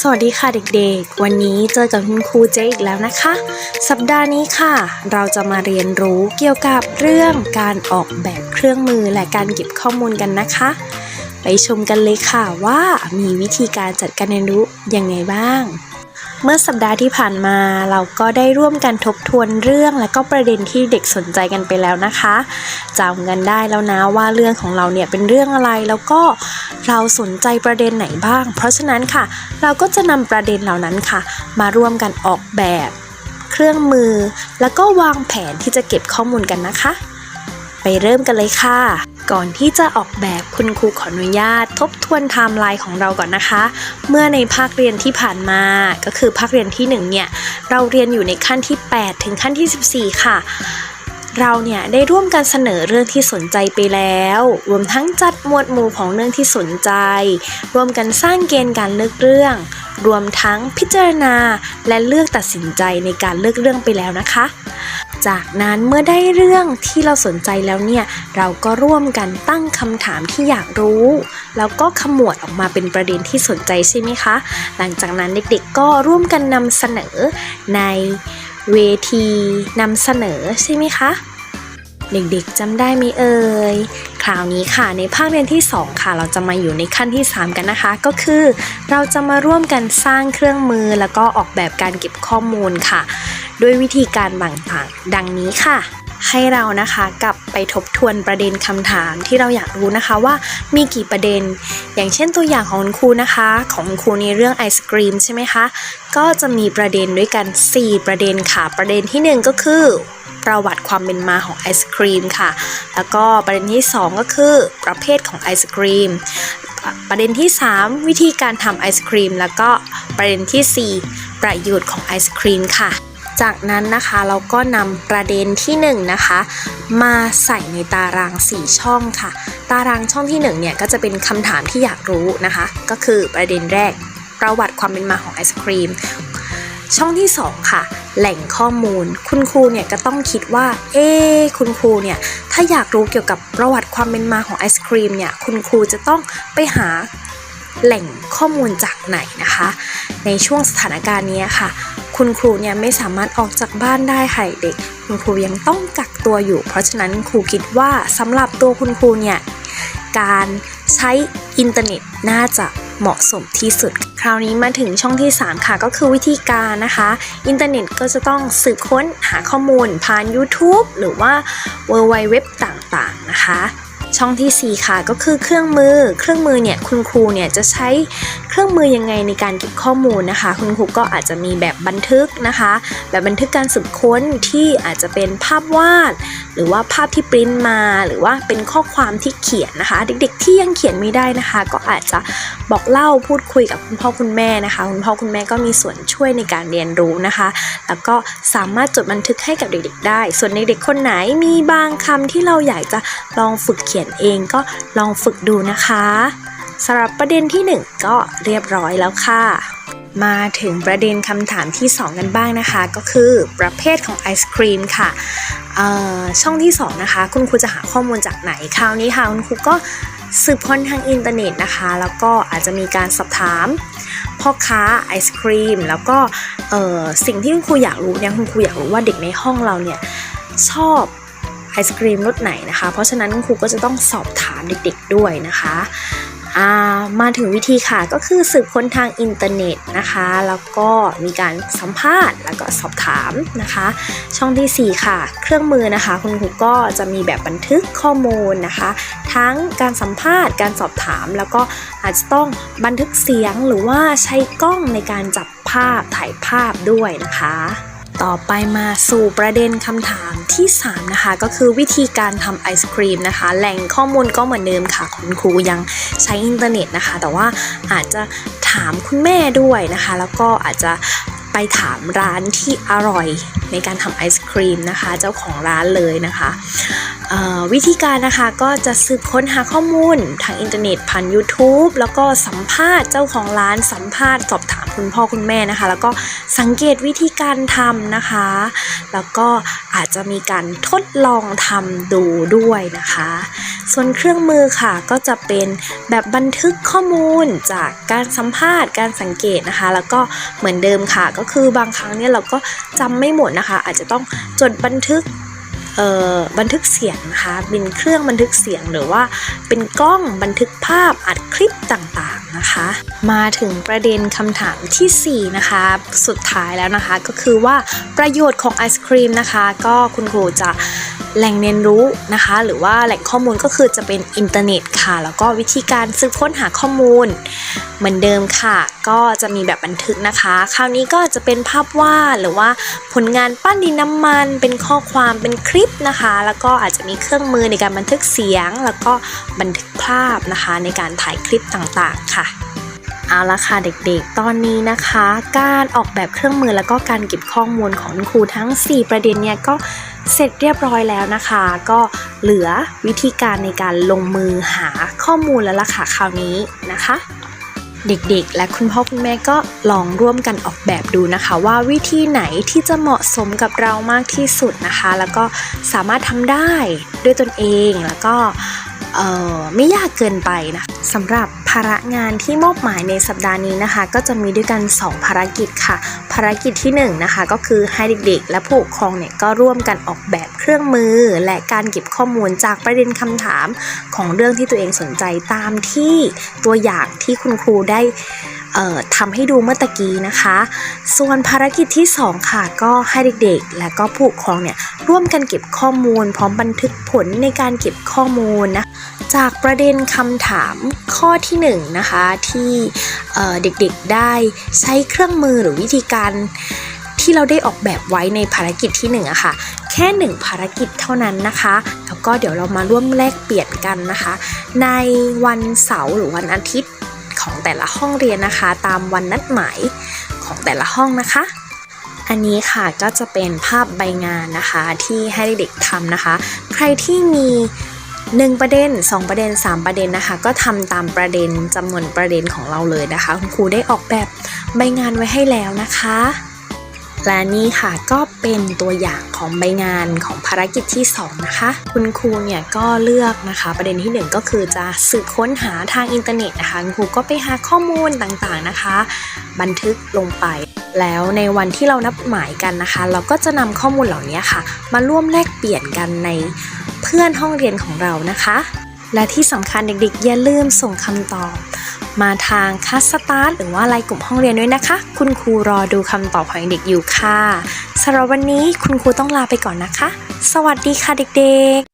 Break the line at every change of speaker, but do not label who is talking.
สวัสดีค่ะเด็กๆ วันนี้เจอกับคุณครูเจอีกแล้วนะคะ สัปดาห์นี้ค่ะ เราจะมาเรียนรู้เกี่ยวกับเรื่องการออกแบบเครื่องมือและการเก็บข้อมูลกันนะคะ ไปชมกันเลยค่ะว่ามีวิธีการจัดการเรียนรู้ยังไงบ้าง เมื่อสัปดาห์ที่ผ่านมาเราก็ได้ร่วมกันทบทวนเรื่องและก็ประเด็นที่เด็กสนใจกันไปแล้วนะคะจำกันได้แล้วนะว่าเรื่องของเราเนี่ยเป็นเรื่องอะไรแล้วก็เราสนใจประเด็นไหนบ้าง เพราะฉะนั้นค่ะ เราก็จะนำประเด็นเหล่านั้นค่ะ มาร่วมกันออกแบบ เครื่องมือ แล้วก็วางแผนที่จะเก็บข้อมูลกันนะคะ ไปเริ่มกันเลยค่ะ ก่อนที่จะออกแบบคุณครูขออนุญาต ทบทวนไทม์ไลน์ของเราก่อนนะคะ เมื่อในภาคเรียนที่ผ่านมาก็คือภาคเรียนที่ 1 เนี่ย เราเรียนอยู่ในขั้นที่ 8 ถึงขั้นที่ 14 ค่ะเราเนี่ยได้ร่วมกันเสนอเรื่องที่สนใจไปแล้ว รวมทั้งจัดหมวดหมู่ของเรื่องที่สนใจ ร่วมกันสร้างเกณฑ์การเลือกเรื่อง รวมทั้งพิจารณา และเลือกตัดสินใจในการเลือกเรื่องไปแล้วนะคะ จากนั้นเมื่อได้เรื่องที่เราสนใจแล้วเนี่ย เราก็ร่วมกันตั้งคำถามที่อยากรู้ แล้วก็ขมวดออกมาเป็นประเด็นที่สนใจใช่ไหมคะ หลังจากนั้นเด็กๆก็ร่วมกันนำเสนอในเวทีนำเสนอใช่ไหมคะเด็กๆจำได้ไหมเอ่ย คราวนี้ค่ะในภาคเรียนที่ 2 ค่ะ เราจะมาอยู่ในขั้นที่ 3 กันนะคะ ก็คือ เราจะมาร่วมกันสร้างเครื่องมือแล้วก็ออกแบบการเก็บข้อมูลค่ะ ด้วยวิธีการต่างๆ ดังนี้ค่ะ ให้เรานะคะกลับไปทบทวนประเด็นคำถามที่เราอยากรู้นะคะว่ามีกี่ประเด็น อย่างเช่นตัวอย่างของคุณครูนะคะ ของคุณครูในเรื่องไอศกรีมใช่ไหมคะ ก็จะมีประเด็นด้วยกัน 4 ประเด็นค่ะ ประเด็นที่ 1 ก็คือประวัติความเป็นมาของไอศครีมค่ะ แล้วก็ประเด็นที่ 2 ก็คือประเภทของไอศครีม ประเด็นที่ 3 วิธีการทำไอศครีม แล้วก็ประเด็นทีสี่4 ประโยชน์ของไอศครีมค่ะ จากนั้นนะคะเราก็นำประเด็นที่1นงนะคะ มาใส่ในตาราง 4 ช่องค่ะ ตารางช่องที่1เนี่ยก็จะเป็นคำถามที่อยากรู้นะคะ ก็คือประเด็นแรก ประวัติความเป็นมาของไอศครีมช่องที่ 2 ค่ะ แหล่งข้อมูล คุณครูเนี่ยก็ต้องคิดว่า เอ๊คุณครูเนี่ยถ้าอยากรู้เกี่ยวกับประวัติความเป็นมาของไอศครีมเนี่ยคุณครูจะต้องไปหาแหล่งข้อมูลจากไหนนะคะ ในช่วงสถานการณ์นี้ค่ะ คุณครูเนี่ยไม่สามารถออกจากบ้านได้ค่ะเด็ก คุณครูยังต้องกักตัวอยู่ เพราะฉะนั้นครูคิดว่าสำหรับตัวคุณครูเนี่ยการใช้อินเทอร์เน็ตน่าจะเหมาะสมที่สุด คราวนี้มาถึงช่องที่ 3 ค่ะ ก็คือวิธีการนะคะ อินเทอร์เน็ตก็จะต้องสืบค้นหาข้อมูลผ่าน YouTube หรือว่า w w w ต่างๆนะคะ ช่องทีสี่ 4 ค่ะก็คือเครื่องมือ เครื่องมือเนี่ยคุณครูเนี่ยจะใช้เครื่องมือยังไงในการเก็บข้อมูลนะคะ คุณครูก็อาจจะมีแบบบันทึกนะคะ แบบบันทึกการสืบค้นที่อาจจะเป็นภาพวาด รือว่าภาพที่ปริ้นมา หรือว่าเป็นข้อความที่เขียนนะคะ เด็กๆที่ยังเขียนไม่ได้นะคะ ก็อาจจะบอกเล่าพูดคุยกับคุณพ่อคุณแม่นะคะ คุณพ่อคุณแม่ก็มีส่วนช่วยในการเรียนรู้นะคะ แล้วก็สามารถจดบันทึกให้กับเด็กๆ ได้ ส่วนเด็กๆคนไหนมีบางคำที่เราอยากจะลองฝึกเขียนเองก็ลองฝึกดูนะคะสำหรับประเด็นที่ 1 ก็เรียบร้อยแล้วค่ะ มาถึงประเด็นคำถามที่ 2 กันบ้างนะคะ ก็คือประเภทของไอศครีมค่ะช่องที่ 2 นะคะ คุณครูจะหาข้อมูลจากไหนคราวนี้ค่ะ คุณครูก็สืบค้นทางอินเทอร์เน็ตนะคะ แล้วก็อาจจะมีการสอบถามพ่อค้าไอศครีม แล้วก็สิ่งที่คุณครูอยากรู้เนี่ยคุณครูอยากรู้ว่าเด็กในห้องเราเนี่ยชอบไอศครีมรสไหนนะคะ เพราะฉะนั้นคุณครูก็จะต้องสอบถามเด็กๆด้วยนะคะ มาถึงวิธีค่ะก็คือสืบค้นทางอินเทอร์เน็ตนะคะ แล้วก็มีการสัมภาษณ์ แล้วก็สอบถามนะคะ ช่องทีสี่ 4 ค่ะ เครื่องมือนะคะ คุณครูก็จะมีแบบบันทึกข้อมูลนะคะ ทั้งการสัมภาษณ์การสอบถาม แล้วก็อาจจะต้องบันทึกเสียงหรือว่าใช้กล้องในการจับภาพถ่ายภาพด้วยนะคะ ต่อไปมาสู่ประเด็นคำถามที่ 3 นะคะ ก็คือวิธีการทำไอศครีมนะคะ แหล่งข้อมูลก็เหมือนเดิมค่ะ คุณครูยังใช้อินเทอร์เน็ตนะคะ แต่ว่าอาจจะถามคุณแม่ด้วยนะคะ แล้วก็อาจจะ ไปถามร้านที่อร่อยในการทำไอศครีมนะคะ เจ้าของร้านเลยนะคะวิธีการนะคะก็จะสืบค้นหาข้อมูลทางอินเทอร์เน็ตผ่าน YouTube แล้วก็สัมภาษณ์เจ้าของร้านสัมภาษณ์สอบถามคุณพ่อคุณแม่นะคะ แล้วก็สังเกตวิธีการทำนะคะ แล้วก็อาจจะมีการทดลองทำดูด้วยนะคะ ส่วนเครื่องมือค่ะก็จะเป็นแบบบันทึกข้อมูลจากการสัมภาษณ์การสังเกตนะคะ แล้วก็เหมือนเดิมค่ะ ก็คือบางครั้งเนี่ยเราก็จำไม่หมดนะคะ อาจจะต้องจดบันทึกเอ่อบันทึกเสียงนะคะเป็นเครื่องบันทึกเสียงหรือว่าเป็นกล้องบันทึกภาพอัดคลิปต่างๆนะคะ มาถึงประเด็นคำถามทีสี่4 นะคะ สุดท้ายแล้วนะคะก็คือว่าประโยชน์ของไอศครีมนะคะ ก็คุณครูจะ แหล่งเรียนรู้นะคะ หรือว่าแหล่งข้อมูลก็คือจะเป็นอินเทอร์เน็ตค่ะ แล้วก็วิธีการสืบค้นหาข้อมูล เหมือนเดิมค่ะ ก็จะมีแบบบันทึกนะคะ คราวนี้ก็จะเป็นภาพวาดหรือว่าผลงานปั้นดินน้ำมัน เป็นข้อความเป็นคลิปนะคะ แล้วก็อาจจะมีเครื่องมือในการบันทึกเสียง แล้วก็บันทึกภาพนะคะ ในการถ่ายคลิปต่างๆค่ะเอาละค่ะเด็กๆ ตอนนี้นะคะ การออกแบบเครื่องมือแล้วก็การเก็บข้อมูลของคุณครูทั้ง 4 ประเด็นเนี่ยก็ เสร็จเรียบร้อยแล้วนะคะ ก็เหลือวิธีการในการลงมือหาข้อมูลแล้วล่ะค่ะคราวนี้นะคะ เด็กๆ และคุณพ่อคุณแม่ก็ลองร่วมกันออกแบบดูนะคะ ว่าวิธีไหนที่จะเหมาะสมกับเรามากที่สุดนะคะ แล้วก็สามารถทำได้ด้วยตนเองแล้วก็ไม่ยากเกินไปนะสำหรับ ภาระงานที่มอบหมายในสัปดาห์นี้นะคะ ก็จะมีด้วยกัน 2 ภารกิจค่ะ ภารกิจที่1นงนะคะก็คือให้เด็กๆ และผู้ปกครองเนี่ยก็ร่วมกันออกแบบเครื่องมือ และการเก็บข้อมูลจากประเด็นคำถามของเรื่องที่ตัวเองสนใจตามที่ตัวอย่างที่คุณครูได้ ทำให้ดูเมื่อตะกี้นะคะ ส่วนภารกิจที่ 2 ค่ะ ก็ให้เด็กๆ และก็ผู้ปกครองเนี่ยร่วมกันเก็บข้อมูล พร้อมบันทึกผลในการเก็บข้อมูลนะจากประเด็นคำถามข้อที่1นงนะคะที่เเด็กๆได้ใช้เครื่องมือหรือวิธีการที่เราได้ออกแบบไว้ในภารกิจที่1อะค่ะ แค่หนึ่งภารกิจเท่านั้นนะคะ แล้วก็เดี๋ยวเรามาร่วมแลกเปลี่ยนกันนะคะ ในวันเสาร์หรือวันอาทิตย์ แต่ละห้องเรียนนะคะ ตามวันนัดหมายของแต่ละห้องนะคะ อันนี้ค่ะก็จะเป็นภาพใบงานนะคะ ที่ให้เด็กๆทำนะคะ ใครที่มี1ประเด็น 2 ประเด็น 3 ประเด็นนะคะ ก็ทำตามประเด็นจำนวนประเด็นของเราเลยนะคะ คุณครูได้ออกแบบใบงานไว้ให้แล้วนะคะ และนี่ค่ะก็เป็นตัวอย่างของใบงานของภารกิจที่ 2 นะคะ คุณครูเนี่ยก็เลือกนะคะ ประเด็นที่ 1 ก็คือจะสืบค้นหาทางอินเทอร์เน็ตนะคะคุณครูก็ไปหาข้อมูลต่างๆนะคะ บันทึกลงไป แล้วในวันที่เรานับหมายกันนะคะ เราก็จะนำข้อมูลเหล่านี้ค่ะ มาร่วมแลกเปลี่ยนกันในเพื่อนห้องเรียนของเรานะคะ และที่สำคัญเด็กๆอย่าลืมส่งคำตอบ มาทางคัสตาร์หรือว่าไลน์กลุ่มห้องเรียนด้วยนะคะ คุณครูรอดูคำตอบของเด็กอยู่ค่ะสำหรับวันนี้คุณครูต้องลาไปก่อนนะคะ สวัสดีค่ะเด็กๆ